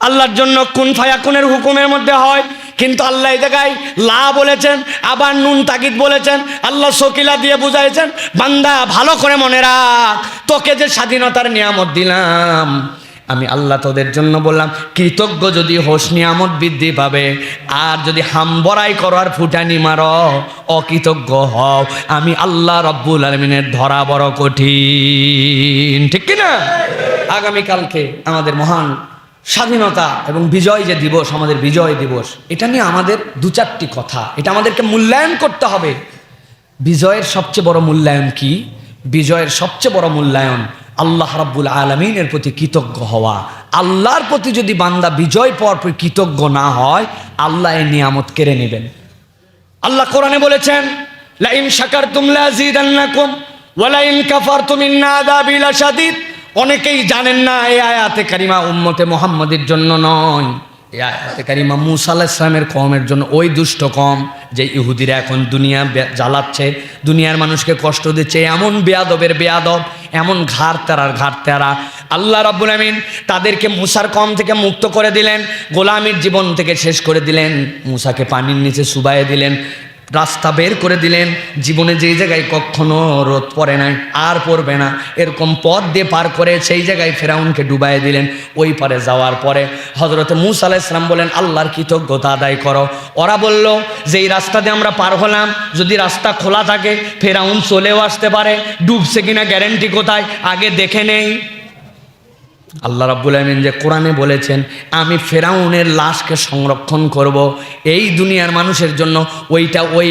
আল্লাহর জন্য কুন ফায়াকুনের হুকুমের মধ্যে হয়। কিন্তু আল্লাহ জায়গায় লা বলেছেন, আবার নুন তাগিদ বলেছেন, আল্লাহ শকিলা দিয়ে বুঝাইছেন, বান্দা ভালো করে মনে রাখ, তোকে যে স্বাধীনতার নিয়ামত দিলাম, আমি আল্লাহ তোদের জন্য বললাম, কৃতজ্ঞ যদি হোস নিয়ামত বৃদ্ধি পাবে, আর যদি হামবড়াই করো আর ফুটানি মারো, অকৃতজ্ঞ হও, আমি আল্লাহ রব্বুল আলমিনের ধরা বড় কঠিন। ঠিক কিনা? আগামীকালকে আমাদের মহান স্বাধীনতা এবং বিজয় যে দিবস, আমাদের বিজয় দিবস, এটা নিয়ে আমাদের দু চারটি কথা। এটা আমাদেরকে মূল্যায়ন করতে হবে। বিজয়ের সবচেয়ে বড় মূল্যায়ন কি? বিজয়ের সবচেয়ে বড় মূল্যায়ন আল্লাহ রাব্বুল আলমিনের প্রতি কৃতজ্ঞ হওয়া। আল্লাহর প্রতি যদি বান্দা বিজয় পর কৃতজ্ঞ না হয়, আল্লাহ এই নিয়ামত কেড়ে নেবেন। আল্লাহ কোরআনে বলেছেন, লাইন শাকার তুমলা জিদান্নাকুম, ওয়ালাইন কাফার তুমিন না আদাবিলা শাদিদ অনেকেই জানেন না এই আয়াতে কারিমা উম্মতে মোহাম্মদের জন্য নয়। এই আয়াতে কারিমা মুসা আলাহ ইসলামের কমের জন্য ওই দুষ্ট কম যে ইহুদিরা এখন দুনিয়া জ্বালাচ্ছে, দুনিয়ার মানুষকে কষ্ট দিচ্ছে, এমন বেয়াদবের বেয়াদব, এমন ঘাড় তেরার ঘাড় তেরা আল্লাহ রাব্বুল আমিন তাদেরকে মুসার কম থেকে মুক্ত করে দিলেন, গোলামির জীবন থেকে শেষ করে দিলেন, মুসাকে পানির নিচে সুবাইয়ে দিলেন রাস্তা বের করে দিলেন। জীবনে যেই জায়গায় কখনো রোদ পড়ে নাই, আর পড়বে না। এরকম পথ দিয়ে পার করে সেই জায়গায় ফেরাউনকে ডুবাই দিলেন। ওই পারে যাওয়ার পরে হজরত মুসা আলাহ ইসলাম বলেন, আল্লাহর কৃতজ্ঞতা আদায় করো। ওরা বলল যে এই রাস্তা দিয়ে আমরা পার হলাম, যদি রাস্তা খোলা থাকে, ফেরাউন চলেও আসতে পারে। ডুবছে কিনা গ্যারেন্টি কোথায়? আগে দেখে নেই। আল্লাহ রাব্বুল আহমিন যে কোরআনে বলেছেন, আমি ফেরাউনের লাশকে সংরক্ষণ করব, এই দুনিয়ার মানুষের জন্য ওইটা ওই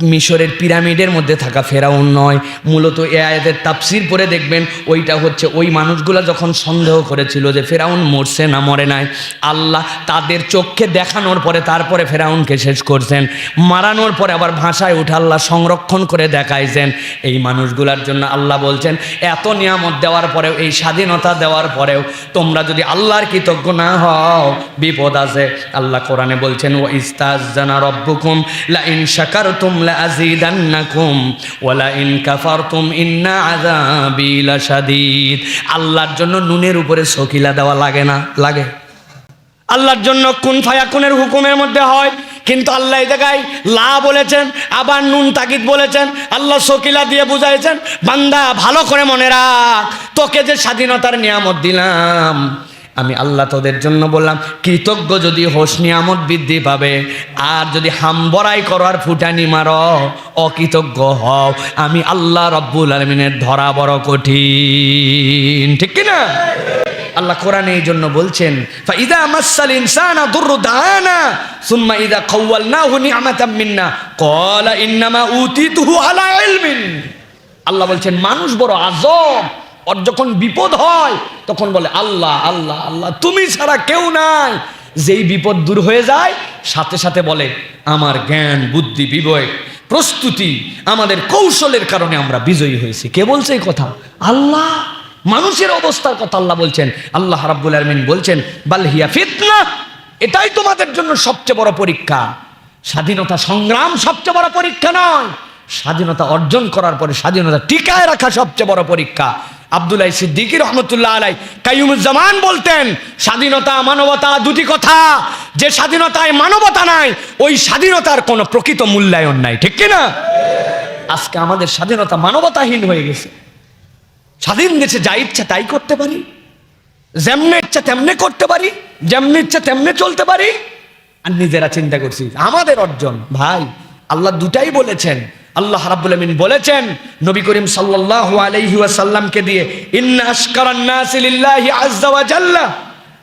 মিশরের পিরামিডের মধ্যে থাকা ফেরাউন নয়। মূলত এ আয়াতের তাফসির পরে দেখবেন ওইটা হচ্ছে ওই মানুষগুলা যখন সন্দেহ করেছিল যে ফেরাউন মরছে না মরে নাই, আল্লাহ তাদের চোখকে দেখানোর পরে তারপরে ফেরাউনকে শেষ করছেন। মারানোর পরে আবার ভাষায় উঠে আল্লাহ সংরক্ষণ করে দেখাইছেন। এই মানুষগুলার জন্য আল্লাহ বলছেন, এত নিয়ামত দেওয়ার পরেও, এই স্বাধীনতা দেওয়ার পরেও তোমরা যদি আল্লাহর কৃতজ্ঞ না হও, বিপদ আছে। আল্লাহ কোরআনে বলছেন ও ইস্তাজ জানা রব্বুকুম লা ইন শাকারতুম ইন কাফারতুম ইন্না লাশাদীদ আল্লাহর জন্য নুনের উপরে শকিলা দেওয়া লাগে না? লাগে। আল্লাহর জন্য কুন ফায়াকুনের হুকুমের মধ্যে হয়, কিন্তু আল্লাহ জায়গায় লা বলেছেন, আবার নুন তাকিদ বলেছেন, আল্লাহ শকিলা দিয়ে বুঝাইছেন, বান্দা ভালো করে মনে রাখ, তোকে যে স্বাধীনতার নিয়ামত দিলাম আমি আল্লাহ তোদের জন্য বললাম, কৃতজ্ঞ যদি হোস, নিয়ামত বৃদ্ধি পাবে। আর যদি হামবড়াই করো আর ফুটানি মারো, অকৃতজ্ঞ হও। আমি আল্লাহ রব্বুল আলমিনের ধরা বড় কঠিন। ঠিক কিনা? আল্লাহ কোরআনে এই জন্য বলছেন ইন্নামা আলা আল্লাহ বলছেন, মানুষ বড় আজব ওর যখন বিপদ হয়, তখন বলে, আল্লাহ আল্লাহ আল্লাহ, তুমি ছাড়া কেউ নাই। যেই বিপদ দূর হয়ে যায়, সাথে সাথে বলে, আমার জ্ঞান, বুদ্ধি, বিবেক, প্রস্তুতি আমাদের কৌশলের কারণে আমরা বিজয়ী হয়েছি। কে বলছে এই কথা? আল্লাহ। মানুষের অবস্থার কথা আল্লাহ বলছেন। আল্লাহ রাব্বুল আলমিন বলছেন বালহিয়া ফিতনা। এটাই তোমাদের জন্য সবচেয়ে বড় পরীক্ষা। স্বাধীনতা সংগ্রাম সবচেয়ে বড় পরীক্ষা নয়। স্বাধীনতা অর্জন করার পরে স্বাধীনতা টিকায় রাখা সবচেয়ে বড় পরীক্ষা। আবদুল্লাহ সিদ্দিকি রহমতুল্লাহ আলাই কাইমুজ্জামান বলতেন, স্বাধীনতা, মানবতা দুটি কথা। যে স্বাধীনতায় মানবতা নাই, ওই স্বাধীনতার কোনো প্রকৃত মূল্যায়ন নাই, ঠিক কিনা আজকে আমাদের স্বাধীনতা মানবতাহীন হয়ে গেছে। স্বাধীন দেশে যা ইচ্ছা তাই করতে পারি, যেমনে ইচ্ছা তেমনে করতে পারি, যেমনি ইচ্ছা তেমনে চলতে পারি। আর নিজেরা চিন্তা করছি, আমাদের অর্জন, ভাই, আল্লাহ দুটাই বলেছেন আল্লাহ রাব্বুল আমিন বলেছেন, নবী করিম সাল্লাল্লাহু আলাইহি ওয়াসাল্লামকে দিয়ে, ইন্না আশকারান নাসি লিল্লাহি আযজা ওয়া জাল্লা,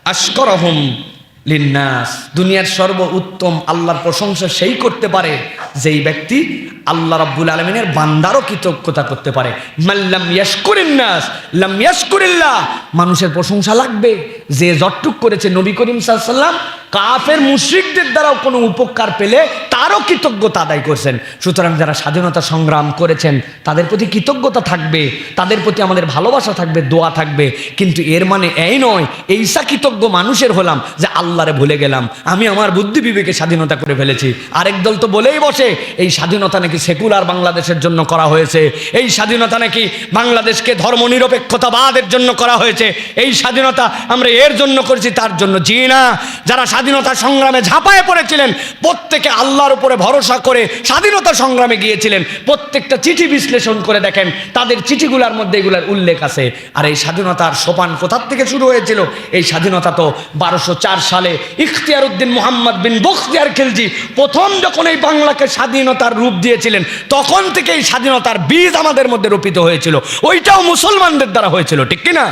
আশকারাহুম লিন্নাস। দুনিয়ার সর্ব উত্তম আল্লাহর প্রশংসা সেই করতে পারে, যেই ব্যক্তি আল্লাহ রাব্বুল আলমিনের বান্দারও কৃতজ্ঞতা করতে পারে। মাল্লাম ইয়াশকুরিন্নাস লাম ইয়াশকুরিল্লাহ। মানুষের প্রশংসা লাগবে। যে জটটুক করেছে নবী করিম সাল্লাম কাফের মুশরিকদের দ্বারাও কোনো উপকার পেলে তারও কৃতজ্ঞতা আদায় করছেন। সুতরাং যারা স্বাধীনতা সংগ্রাম করেছেন, তাদের প্রতি কৃতজ্ঞতা থাকবে, তাদের প্রতি আমাদের ভালোবাসা থাকবে, দোয়া থাকবে। কিন্তু এর মানে এই নয় এইসা কৃতজ্ঞ মানুষের হলাম যে আল্লাহরে ভুলে গেলাম। আমি আমার বুদ্ধি বিবেকে স্বাধীনতা করে ফেলেছি। আরেক দল তো বলেই বসে, এই স্বাধীনতা নাকি সেকুলার বাংলাদেশের জন্য করা হয়েছে? এই স্বাধীনতা নাকি বাংলাদেশকে ধর্মনিরপেক্ষতাবাদের জন্য করা হয়েছে? এই স্বাধীনতা আমরা এর জন্য করেছি, তার জন্য জি না। যারা স্বাধীনতা সংগ্রামে ঝাঁপায় পড়েছিলেন, প্রত্যেকে আল্লাহর উপরে ভরসা করে স্বাধীনতা সংগ্রামে গিয়েছিলেন। প্রত্যেকটা চিঠি বিশ্লেষণ করে দেখেন, তাদের চিঠিগুলোর মধ্যে এগুলার উল্লেখ আছে। আর এই স্বাধীনতার সোপান কোথার থেকে শুরু হয়েছিল? এই স্বাধীনতা তো বারোশো সালে ইখতিয়ার উদ্দিন মোহাম্মদ বিন বখতিয়ার খিলজি প্রথম যখন এই বাংলাকে স্বাধীনতার রূপ দিয়েছিলেন, তখন থেকে এই স্বাধীনতার বীজ আমাদের মধ্যে রোপিত হয়েছিল। ওইটাও মুসলমানদের দ্বারা হয়েছিল, ঠিক কিনা?